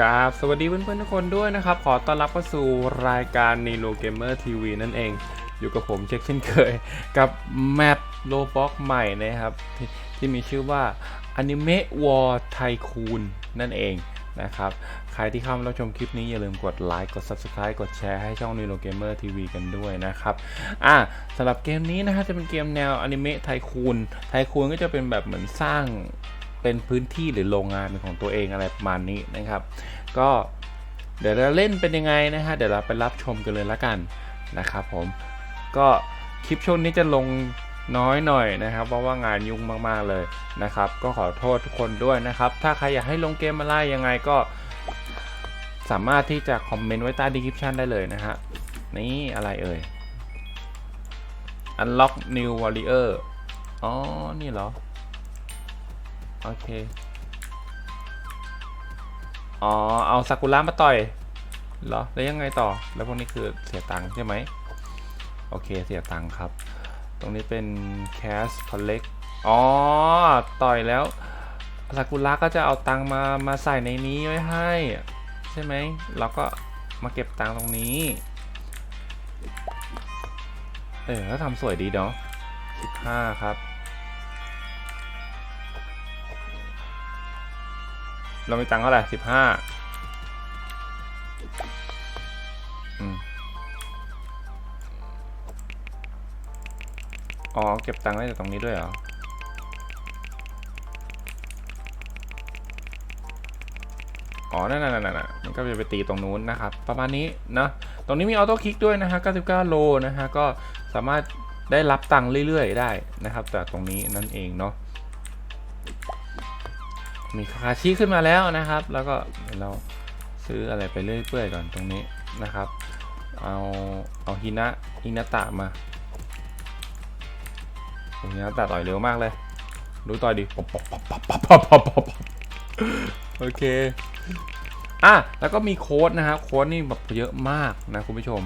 กราบสวัสดีเพื่อนๆทุกคนด้วยนะครับ ขอต้อนรับเข้าสู่รายการ Nilo Gamer TV นั่นเอง อยู่กับผมเช็คเช่นเคย กับแมปโลบ็อกใหม่นะครับทที่มีชื่อว่า Anime War Tycoon นั่นเองนะครับ ใครที่เข้ามารับชมคลิปนี้อย่าลืมกดไลค์ กด Subscribe กดแชร์ให้ช่อง Nilo Gamer TV กันด้วยนะครับ อะสำหรับเกมนี้นะฮะจะเป็นเกมแนวอนิเมะไทคูนไทคูนก็จะเป็นแบบเหมือนสร้าง เป็นพื้นที่หรือโรงงานเป็นของตัวเองอะไรประมาณนี้นะครับ ก็เดี๋ยวเราเล่นเป็นยังไงนะฮะเดี๋ยวเราไปรับชมกันเลยละกันนะครับผมก็คลิปช่วงนี้จะลงน้อยหน่อยนะครับ เพราะว่างานยุ่งมากๆเลยนะครับ ก็ขอโทษทุกคนด้วยนะครับ ถ้าใครอยากให้ลงเกมอะไรยังไงก็ สามารถที่จะคอมเมนต์ไว้ใต้ดีคริปชันได้เลยนะฮะนี่อะไรเอ่ย Unlock New Warrior อ๋อ นี่เหรอ โอเค อ๋อ เอาซากุระมาต่อย เหรอ แล้วยังไงต่อ แล้วพวกนี้คือเสียตังค์ใช่ไหม โอเค เสียตังค์ครับ ตรงนี้เป็น Cash Collect อ๋อ ต่อยแล้วซากุระก็จะเอาตังค์มา มาใส่ในนี้ไว้ให้ ใช่ไหม เราก็มาเก็บตังค์ตรงนี้ เออแล้วทำสวยดีเนาะ15 ครับ เรามีตังค์เท่าไหร่15อืมอ๋อ เก็บตังค์ได้จากตรงนี้ด้วยเหรอ อ๋อ นั่นนั่นนมันก็จะไปตีตรงนู้นนะครับ ประมาณนี้เนอะตรงนี้มีออโต้คลิกด้วยนะฮะ 99 โลนะฮะ ก็สามารถได้รับตังค์เรื่อยๆ ได้นะครับจากตรงนี้นั่นเองเนาะ มีคาชิขึ้นมาแล้วนะครับ แล้วก็เราซื้ออะไรไปเรื่อยๆก่อนตรงนี้นะครับ เอาเอาฮินะฮินะตะมาฮินะตะต่อยเร็วมากเลย ดูต่อยดิโอเคอะแล้วก็มีโค้ดนะครับโค้ดนี่แบบเยอะมากนะคุณผู้ชม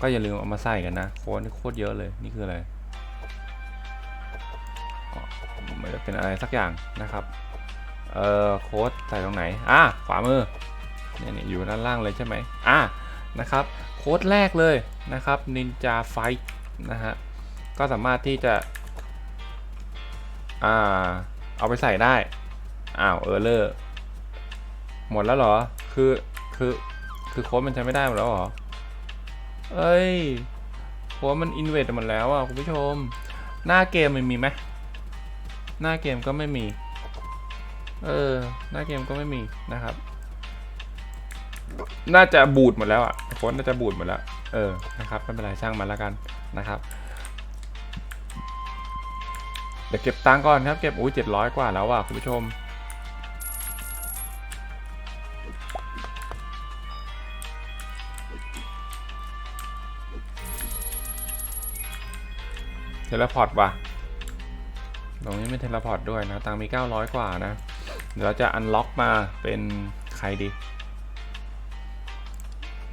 ก็อย่าลืมเอามาใส่กันนะโค้ดนี่โคตรเยอะเลยนี่คืออะไรไม่นจะเป็นอะไรสักอย่างนะครับ เอ่อโค้ดใส่ตรงไหนอะขวามือเนี่ยเนี่ยอยู่ด้านล่างเลยใช่ไหมอะนะครับโค้ดแรกเลยนะครับ Ninja Fight นะฮะก็สามารถที่จะอ่าเอาไปใส่ได้อ้าวเออเลอร์หมดแล้วเหรอคือคือคือโค้ดมันใช้ไม่ได้หมดแล้วเหรอเอ้ยโค้ดมันอินเวดหมดแล้วอะคุณผู้ชม หน้าเกมมันมีไหมหน้าเกมก็ไม่มี เออ หน้าเกมก็ไม่มีนะครับ น่าจะบูดหมดแล้วอะโค้ดน่าจะบูดหมดแล้ว เออ นะครับ ไม่เป็นไรช่างมันแล้วกันนะครับ เดี๋ยวเก็บตังก่อนครับ เก็บอุ้ยเจ็ดร้อยกว่าแล้วอะคุณผู้ชม เทเลพอร์ตว่ะ ตรงนี้ไม่เทเลพอร์ตด้วยนะ ตังค์มี900กว่านะ เราจะอันล็อกมาเป็นใครดี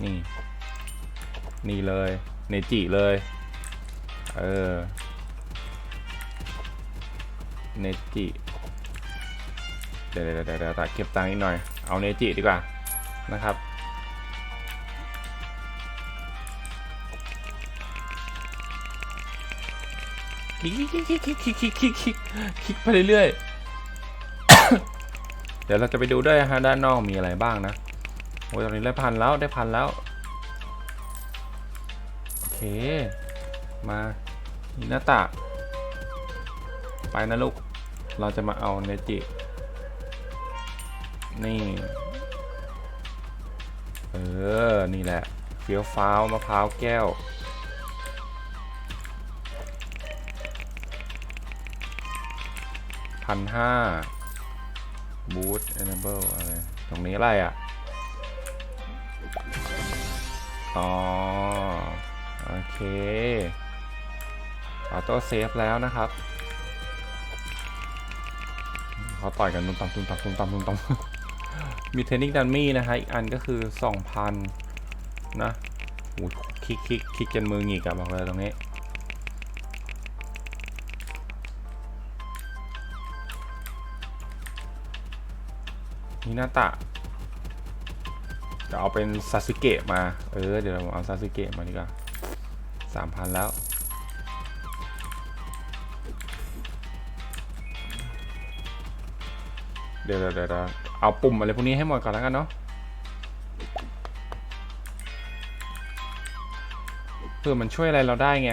นี่ นี่เลยเนจิเลย เออเนจิเดี๋ยวเดี๋ยวเดี๋ยวเก็บตังค์อีกหน่อย เอาเนจิดีกว่านะครับคลิกคลิกคลิกคลิกคลิกคลิกคลิกไปเรื่อยๆ เดี๋ยวเราจะไปดูด้วยฮะด้านนอกมีอะไรบ้างนะโอ้ยตอนนี้ได้พันแล้วได้พันแล้ว โอเค มาฮินาตะ ไปนะลูก เราจะมาเอาเนจิ นี่ เออ นี่แหละ เฟี้ยวฟ้าวมะพร้าวแก้วพันห้า บูทเอเนเบิลอะไร ตรงนี้อะไรอะ อ๋อ โอเค ออโต้เซฟแล้วนะครับ เขาต่อยกันตุ้มตำตุ้มตำตุ้มตำตุ้มตำมีเทนนิคดันมี่นะฮะ อีกอันก็คือ 2,000 นะโอ้คลิกคลิกคลิกจนมือหงิกอะบอกเลยตรงนี้ ฮินาตะจะเอาเป็นซาสึเกะมา เออ เดี๋ยวเราเอาซาสึเกะมาดีกว่าสามพันแล้ว เดี๋ยวเดี๋ยวเดี๋ยวเดี๋ยวเอาปุ่มอะไรพวกนี้ให้หมดก่อนแล้วกันเนาะเพื่อมันช่วยอะไรเราได้ไง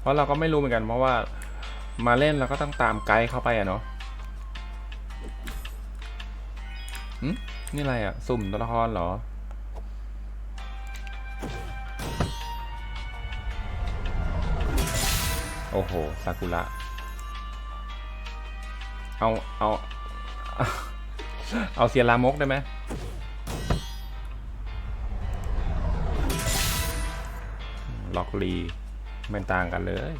เพราะเราก็ไม่รู้เหมือนกันเพราะว่ามาเล่นเราก็ต้องตามไกด์เข้าไปอะเนาะ นี่อะไรอะ สุ่มตัวละครเหรอ โอ้โหซากุระ เอา เอา เอาเซียรามกได้ไหมล็อกลีไม่ต่างกันเลย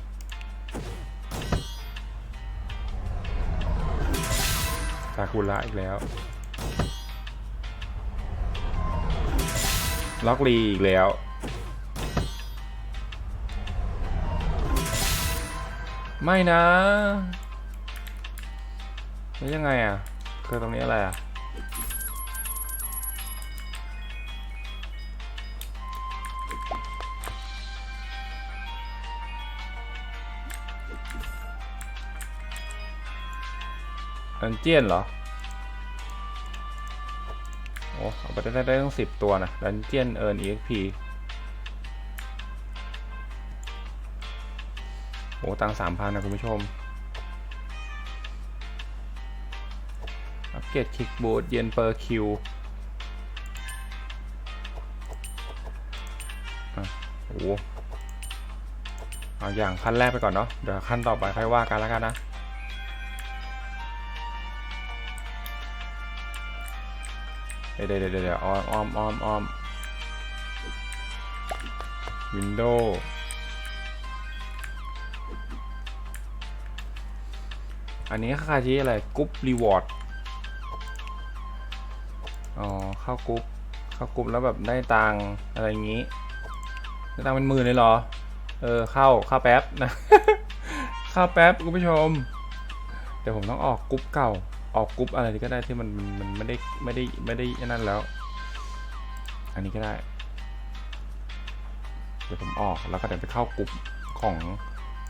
ซากุระอีกแล้ว ล็อกลีอีกแล้ว ไม่นะแล้วยังไงอะคือตรงนี้อะไรอะดันเจียนเหรอ เอาไปได้ได้ตั้งสิบตัวนะดันเจียนเอิร์น EXP โอ้ตังสามพันนะคุณผู้ชม อัปเกรดคิกบูทเย็นเปอร์คิวโอ้โหเอาอย่างขั้นแรกไปก่อนเนาะ เดี๋ยวขั้นต่อไปค่อยว่ากันแล้วกันนะ ดี๋ยวเดี๋ยวเดี๋ยวเดี๋ยวออมออมออมออมวินโดว์อันนี้ค่าชี้อะไรกรุ๊ปรีวอร์ดอ๋อเข้ากรุ๊ปเข้ากรุ๊ปแล้วแบบได้ตังอะไรอย่างงี้ได้ตังเป็นหมื่นเลยเหรอ เออเข้าเข้าแป๊บนะ เข้าแป๊บคุณผู้ชม เดี๋ยวผมต้องออกกรุ๊ปเก่า ออกกรุ๊ปอะไรก็ได้ที่มันมันไม่ได้ไม่ได้ไม่ได้นั่นแล้ว อันนี้ก็ได้ เดี๋ยวผมออกแล้วก็เดี๋ยวไปเข้ากรุ๊ปของ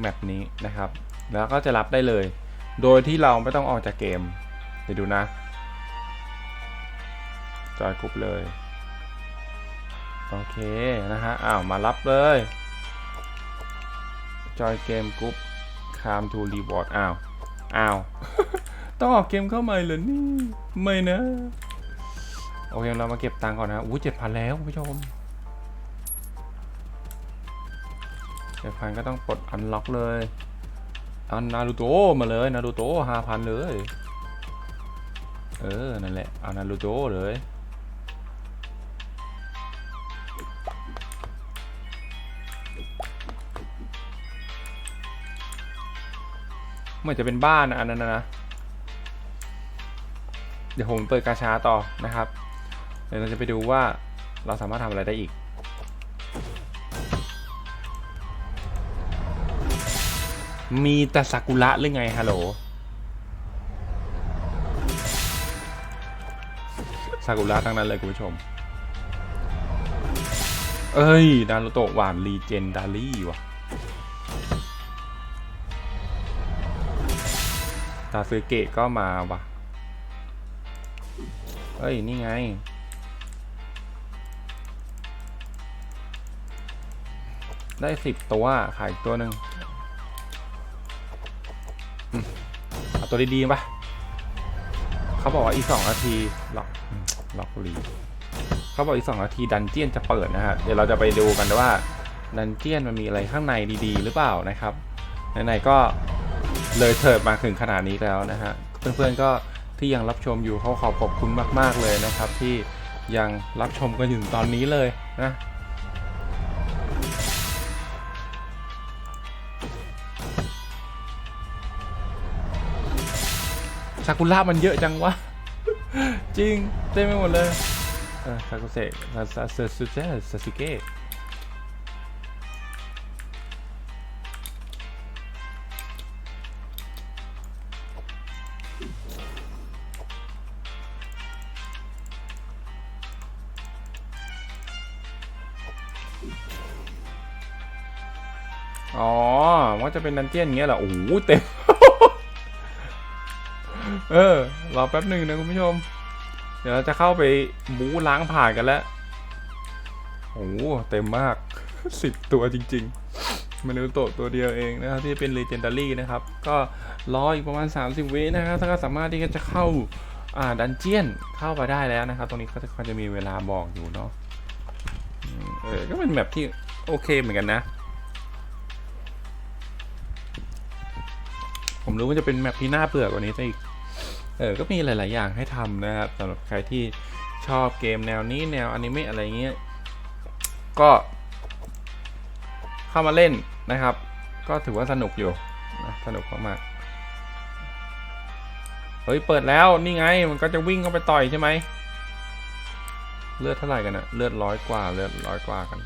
แมปนี้นะครับ แล้วก็จะรับได้เลย โดยที่เราไม่ต้องออกจากเกม เดี๋ยวดูนะ จอยกรุ๊ปเลย โอเคนะฮะ อ้าว มารับเลย จอยเกมกรุ๊ปคามทูรีวอร์ดอ้าว อ้าว ต้องออกเกมเข้าใหม่เหรอนี่ ไม่นะ โอเคเรามาเก็บตังค์ก่อนนะอู้เจ็ดพันแล้วคุณผู้ชมเจ็ดพันก็ต้องปลดอันล็อกเลยอันนารูโตะมาเลยนารูโตห้าพันเลย เออ นั่นแหละเอานารูโตะเลยเหมือนจะเป็นบ้านอันนั้นนะ เดี๋ยวผมเปิดกาชาต่อนะครับ เดี๋ยวเราจะไปดูว่าเราสามารถทำอะไรได้อีก มีแต่ซากุระหรือไงฮัลโหลซากุระทั้งนั้นเลยคุณผู้ชม เอ้ยดารุโตะหวานรีเจนดารี่ว่ะซาซึเกะก็มาว่ะ เฮ้ย นี่ไง ได้สิบตัว ขายอีกตัวหนึ่งอืมเอาตัวดีๆปะเขาบอกว่าอีกสองนาทีล็อกล็อกลีเขาบอกอีกสองนาทีดันเจียนจะเปิดนะฮะ เดี๋ยวเราจะไปดูกันว่าดันเจียนมันมีอะไรข้างในดีๆ หรือเปล่านะครับไหนๆก็เลยเถิดมาถึงขนาดนี้แล้วนะฮะ เพื่อนๆก็ ที่ยังรับชมอยู่เขาขอขอบคุณมาก ๆ เลยนะครับ ที่ยังรับชมกันอยู่ถึงตอนนี้เลยนะซากุระมันเยอะจังวะ จริง เต็มไปหมดเลยเออซากุเซซาซาซาซูเซซาซิเกะ อ๋อว่าจะเป็นดันเจียนเงี้ยเหรอโอ้โหเต็ม เออรอแป๊บหนึ่งนะคุณผู้ชม เดี๋ยวเราจะเข้าไปบูล้างผ่านกันแล้วโอ้โหเต็มมากสิบตัวจริง ๆมนุษย์โตตัวเดียวเองนะครับที่เป็น Legendary นะครับ ก็รออีกประมาณ 30 วินะครับถ้าก็สามารถที่จะเข้าอ่าดันเจียนเข้าไปได้แล้วนะครับ ตรงนี้เขาจะจะมีเวลาบอกอยู่เนาะเออก็เป็นแบบที่โอเคเหมือนกันนะ ผมรู้ว่าจะเป็นแมปที่น่าเบื่อกว่านี้ซะอีก เออ ก็มีหลาย ๆ อย่างให้ทำนะครับสำหรับใครที่ชอบเกมแนวนี้แนวอนิเมะอะไรเงี้ย ก็ เข้ามาเล่นนะครับ ก็ถือว่าสนุกอยู่นะสนุกมากๆเฮ้ย เปิดแล้ว นี่ไง มันก็จะวิ่งเข้าไปต่อยใช่ไหม เลือดเท่าไหร่กันอะเลือดร้อยกว่า เลือดร้อยกว่ากัน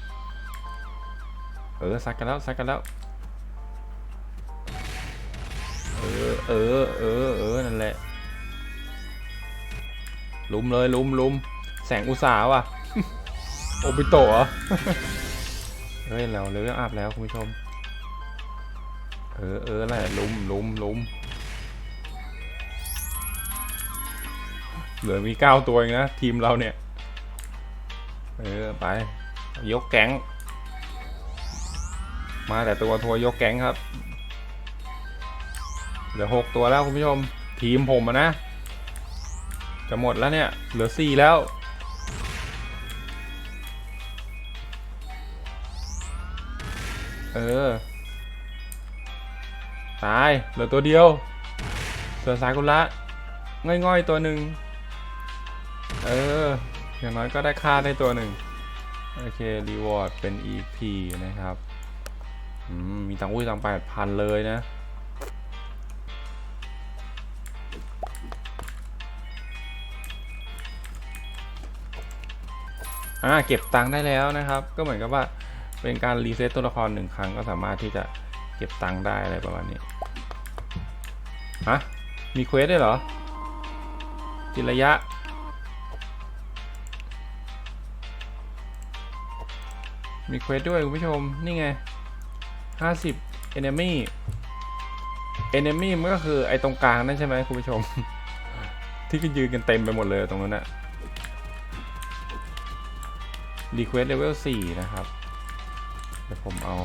เออ ซัดกันแล้ว ซัดกันแล้ว เออ เออ เออ นั่นแหละ ลุมเลย ลุมลุมแสงอุตสาหว่ะ โอบิโตะเฮ้ย เราเลเวลอัพแล้ว คุณผู้ชม เออ เออแหละลุมลุมลุมเหลือมีเก้าตัวเองนะ ทีมเราเนี่ย เออ ไป ยกแก๊ง มาแต่ตัวทัวยกแก๊งครับ เหลือหกตัวแล้วคุณผู้ชม ทีมผมะนะ จะหมดแล้วเนี่ย เหลือสี่แล้ว เออ ตาย เหลือตัวเดียว เสือสากุระง่อยๆตัวหนึ่ง เออ อย่างน้อยก็ได้ค่าได้ตัวหนึ่ง โอเค รีวอร์ดเป็น EP นะครับมมีตังค์อุ้ยตังแปดพันเลยนะ อ่าเก็บตังค์ได้แล้วนะครับ ก็เหมือนกับว่าเป็นการรีเซ็ตตัวละครหนึ่งครั้งก็สามารถที่จะเก็บตังค์ได้อะไรประมาณนี้ฮะมีเควสได้วยเหรอจิระยะ มีเควสด้วยคุณผู้ชม นี่ไง 50 enemy enemy มันก็คือไอ้ตรงกลางนั่นใช่ไหมคุณผู้ชม ที่ก็ยืนกันเต็มไปหมดเลยตรงนั้นอะ Request Level 4 นะครับ เดี๋ยวผมเอา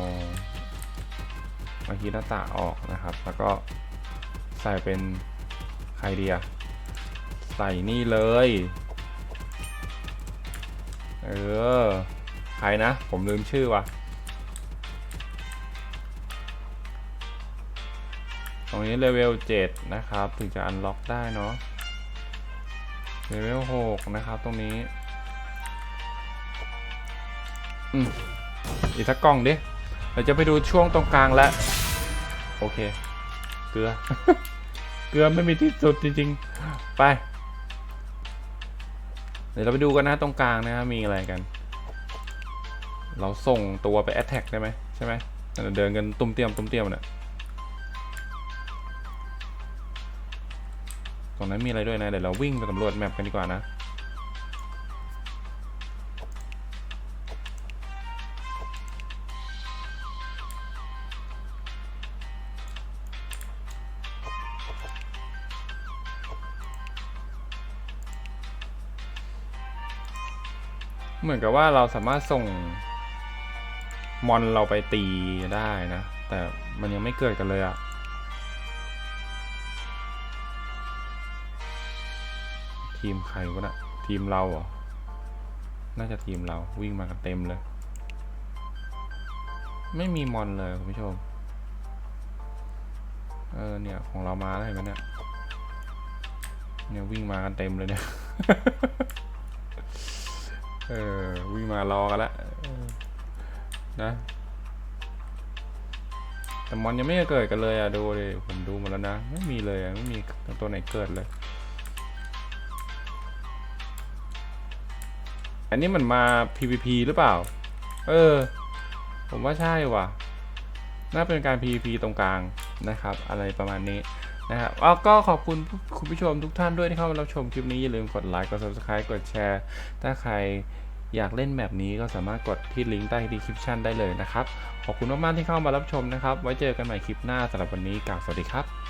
มาฮินาตะออกนะครับ แล้วก็ใส่เป็นใครเดียใส่นี่เลย เออ ใครนะ ผมลืมชื่อว่ะ ตรงนี้เลเวล 7 นะครับ ถึงจะอันล็อกได้เนาะเลเวล 6 นะครับตรงนี้ อืมอีกสักกล่องดิเราจะไปดูช่วงตรงกลางแล้วโอเค เกลือ เกลือไม่มีที่สุดจริงๆ ไป เดี๋ยวเราไปดูกันนะตรงกลางนะมีอะไรกัน เราส่งตัวไปแอตแทกได้ไหมใช่ไหมเดินกันตุ้มเตียมตุ้มเตียมเนี่ยตรงนั้นมีอะไรด้วยนะ เดี๋ยวเราวิ่งไปสำรวจแมปกันดีกว่านะ เหมือนกับว่าเราสามารถส่งมอนเราไปตีได้นะ แต่มันยังไม่เกิดกันเลยอะทีมใครวะนะ่ะทีมเราเหรอ น่าจะทีมเราวิ่งมากันเต็มเลย ไม่มีมอนเลยคุณผู้ชม เออเนี่ยของเรามาแล้วเห็นไหมเนี่ย เนี่ยวิ่งมากันเต็มเลยเนี่ย เออวิ่งมารอกันแล้วเออนะแต่มอนยังไม่เกิดกันเลยอะดูเลยผมดูมาแล้วนะ ไม่มีเลยอะไม่มีตัวไหนเกิดเลย อันนี้มันมา PVP หรือเปล่า เออ ผมว่าใช่ว่ะ น่าเป็นการ PVP ตรงกลางนะครับ อะไรประมาณนี้ นะครับแล้วก็ขอบคุณคุณผู้ชมทุกท่านด้วยที่เข้ามารับชมคลิปนี้ อย่าลืมกดไลค์ กด subscribe กดแชร์ ถ้าใครอยากเล่นแบบนี้ก็สามารถกดที่ลิงก์ใต้ดีคริปชันได้เลยนะครับ ขอบคุณมากๆที่เข้ามารับชมนะครับ ไว้เจอกันใหม่คลิปหน้าสำหรับวันนี้กล่าวสวัสดีครับ